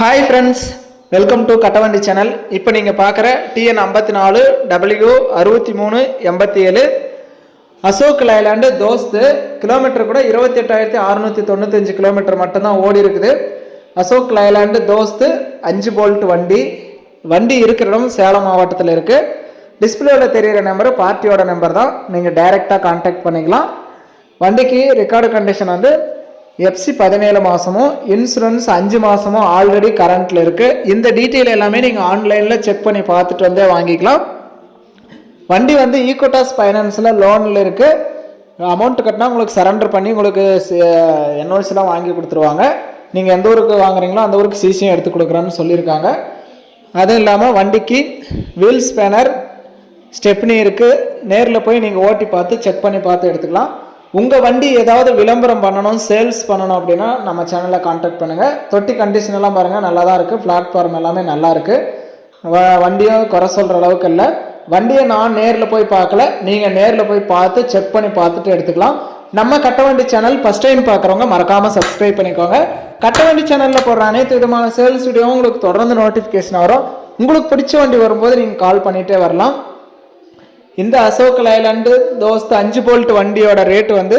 Hi friends welcome to Kattavandi channel இப்போ நீங்கள் பார்க்குற டிஎன் ஐம்பத்தி நாலு டபிள்யூ அறுபத்தி மூணு எண்பத்தி ஏழு அசோக் லைலாண்டு தோஸ்து. கிலோமீட்டர் கூட இருபத்தி எட்டாயிரத்தி அறுநூற்றி தொண்ணூத்தஞ்சு கிலோமீட்டர் மட்டும்தான் ஓடி இருக்குது. அசோக் லைலாண்டு தோஸ்து. அஞ்சு போல்ட் வண்டி. வண்டி இருக்கிற இடம் சேலம் மாவட்டத்தில் இருக்குது டிஸ்பிளேவில் தெரியிற நம்பர் பார்ட்டியோட நம்பர் தான். நீங்கள் டைரெக்டாக கான்டாக்ட் பண்ணிக்கலாம். வண்டிக்கு ரெக்கார்டு கண்டிஷன் வந்து எஃப்சி பதினேழு மாதமும் இன்சூரன்ஸ் அஞ்சு மாதமும் ஆல்ரெடி கரண்ட்டில் இருக்குது இந்த டீட்டெயில் எல்லாமே நீங்கள் ஆன்லைனில் செக் பண்ணி பார்த்துட்டு வந்தே வாங்கிக்கலாம். வண்டி வந்து ஈகோட்டாஸ் ஃபைனான்ஸில் லோனில் இருக்குது அமௌண்ட் கட்டினா உங்களுக்கு சரண்டர் பண்ணி உங்களுக்கு என்ஓசிலாம் வாங்கி கொடுத்துருவாங்க. நீங்கள் எந்த ஊருக்கு வாங்குறீங்களோ அந்த ஊருக்கு சிசியும் எடுத்து கொடுக்குறேன்னு சொல்லியிருக்காங்க. அதுவும் இல்லாமல் வண்டிக்கு வீல் ஸ்பேனர் ஸ்டெப்னி இருக்குது நேரில் போய் நீங்கள் ஓட்டி பார்த்து செக் பண்ணி பார்த்து எடுத்துக்கலாம். உங்கள் வண்டி ஏதாவது விளம்பரம் பண்ணணும் சேல்ஸ் பண்ணணும் அப்படின்னா நம்ம சேனலில் காண்டாக்ட் பண்ணுங்கள் தொட்டி கண்டிஷன் எல்லாம் பாருங்கள் நல்லா தான் இருக்குது பிளாட்ஃபார்ம் எல்லாமே நல்லா இருக்குது வண்டியும் குறை சொல்கிற அளவுக்கு இல்லை. வண்டியை நான் நேரில் போய் பார்க்கல. நீங்கள் நேரில் போய் பார்த்து செக் பண்ணி பார்த்துட்டு எடுத்துக்கலாம். நம்ம கட்ட வண்டி சேனல் ஃபஸ்ட் டைம் பார்க்குறவங்க மறக்காமல் சப்ஸ்கிரைப் பண்ணிக்கோங்க. கட்டவண்டி சேனலில் போடுற அனைத்து விதமான சேல்ஸ் வீடியோவும் உங்களுக்கு தொடர்ந்து நோட்டிஃபிகேஷன் வரும். உங்களுக்கு பிடிச்ச வண்டி வரும்போது நீங்கள் கால் பண்ணிகிட்டே வரலாம். இந்த அசோக் லைலாண்டு தோஸ்த் அஞ்சு போல்ட் வண்டியோட ரேட் வந்து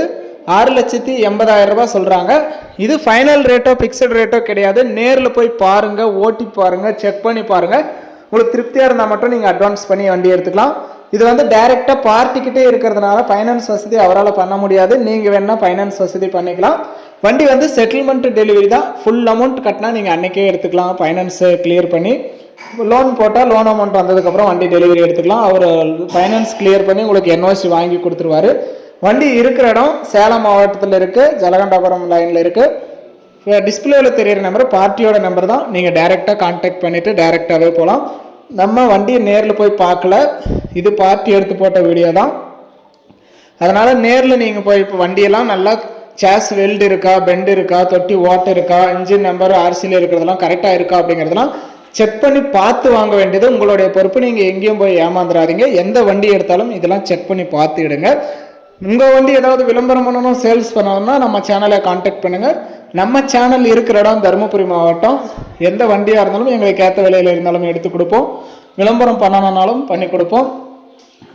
ஆறு லட்சத்தி எண்பதாயிரம் ரூபாய் சொல்கிறாங்க இது ஃபைனல் ரேட்டோ ஃபிக்ஸட் ரேட்டோ கிடையாது. நேரில் போய் பாருங்கள் ஓட்டி பாருங்கள் செக் பண்ணி பாருங்கள் உங்களுக்கு திருப்தியாக இருந்தால் மட்டும் நீங்கள் அட்வான்ஸ் பண்ணி வண்டி எடுத்துக்கலாம். இது வந்து டைரெக்டாக பார்ட்டிக்கிட்டே இருக்கிறதுனால ஃபைனான்ஸ் வசதி அவரால் பண்ண முடியாது. நீங்கள் வேணால் ஃபைனான்ஸ் வசதி பண்ணிக்கலாம். வண்டி வந்து செட்டில்மெண்ட் டெலிவரி தான். ஃபுல் அமௌண்ட் கட்டினா நீங்கள் அன்றைக்கே எடுத்துக்கலாம். ஃபைனான்ஸை கிளியர் பண்ணி. லோன் போட்டால் லோன் அமௌண்ட் வந்ததுக்கப்புறம் வண்டி டெலிவரி எடுத்துக்கலாம். அவர் ஃபைனான்ஸ் கிளியர் பண்ணி உங்களுக்கு என்ஓசி வாங்கி கொடுத்துருவாரு. வண்டி இருக்கிற இடம் சேலம் மாவட்டத்தில் இருக்குது ஜலகண்டாபுரம் லைனில் இருக்குது டிஸ்பிளேவில் தெரியிற நம்பர் பார்ட்டியோட நம்பர் தான். நீங்கள் டைரெக்டாக கான்டாக்ட் பண்ணிவிட்டு டைரெக்டாகவே போகலாம் நம்ம வண்டியை நேரில் போய் பார்க்கல. இது பார்ட்டி எடுத்து போட்ட வீடியோ தான். அதனால் நேரில் நீங்கள் போய் இப்போ வண்டியெல்லாம் நல்லா சேஸ் வெல்டு இருக்கா பெண்ட் இருக்கா தொட்டி ஓட்டை இருக்கா இன்ஜின் நம்பர் ஆர்சியில் இருக்கிறதெல்லாம் கரெக்டாக இருக்கா அப்படிங்கிறதெல்லாம் செக் பண்ணி பார்த்து வாங்க வேண்டியது உங்களுடைய பொறுப்பு. நீங்கள் எங்கேயும் போய் ஏமாந்துடாதீங்க எந்த வண்டி எடுத்தாலும் இதெல்லாம் செக் பண்ணி பார்த்துடுங்க உங்கள் வண்டி ஏதாவது விளம்பரம் பண்ணணும் சேல்ஸ் பண்ணணும்னா நம்ம சேனலை காண்டாக்ட் பண்ணுங்கள் நம்ம சேனல் இருக்கிற இடம் தருமபுரி மாவட்டம். எந்த வண்டியாக இருந்தாலும் எங்களுக்கு ஏற்ற விலையில் இருந்தாலும் எடுத்து கொடுப்போம். விளம்பரம் பண்ணணும்னாலும் பண்ணி கொடுப்போம்.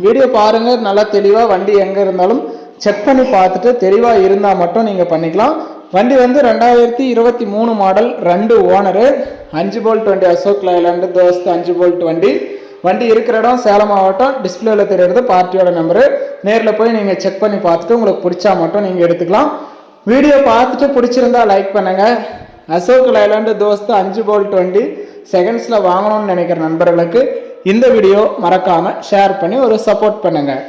வீடியோ பாருங்கள் நல்லா தெளிவாக வண்டி எங்கே இருந்தாலும் செக் பண்ணி பார்த்துட்டு தெளிவாக இருந்தால் மட்டும் நீங்கள் பண்ணிக்கலாம். வண்டி வந்து ரெண்டாயிரத்தி இருபத்தி மூணு மாடல் ரெண்டு ஓனரு அஞ்சு போல்ட் வண்டி அசோக் லைலாண்டு தோஸ்து அஞ்சு போல்ட் வண்டி. வண்டி இருக்கிற இடம் சேலம் மாவட்டம் டிஸ்பிளேல தெரியறது பார்ட்டியோட நம்பரு. நேரில் போய் நீங்கள் செக் பண்ணி பார்த்துட்டு உங்களுக்கு பிடிச்சா மட்டும் நீங்கள் எடுத்துக்கலாம். வீடியோ பார்த்துட்டு பிடிச்சிருந்தா லைக் பண்ணுங்கள் அசோக் லைலாண்டு தோஸ்து அஞ்சு போல்ட் வண்டி செகண்ட்ஸில் வாங்கணும்னு நினைக்கிற நண்பர்களுக்கு இந்த வீடியோ மறக்காமல் ஷேர் பண்ணி ஒரு சப்போர்ட் பண்ணுங்கள்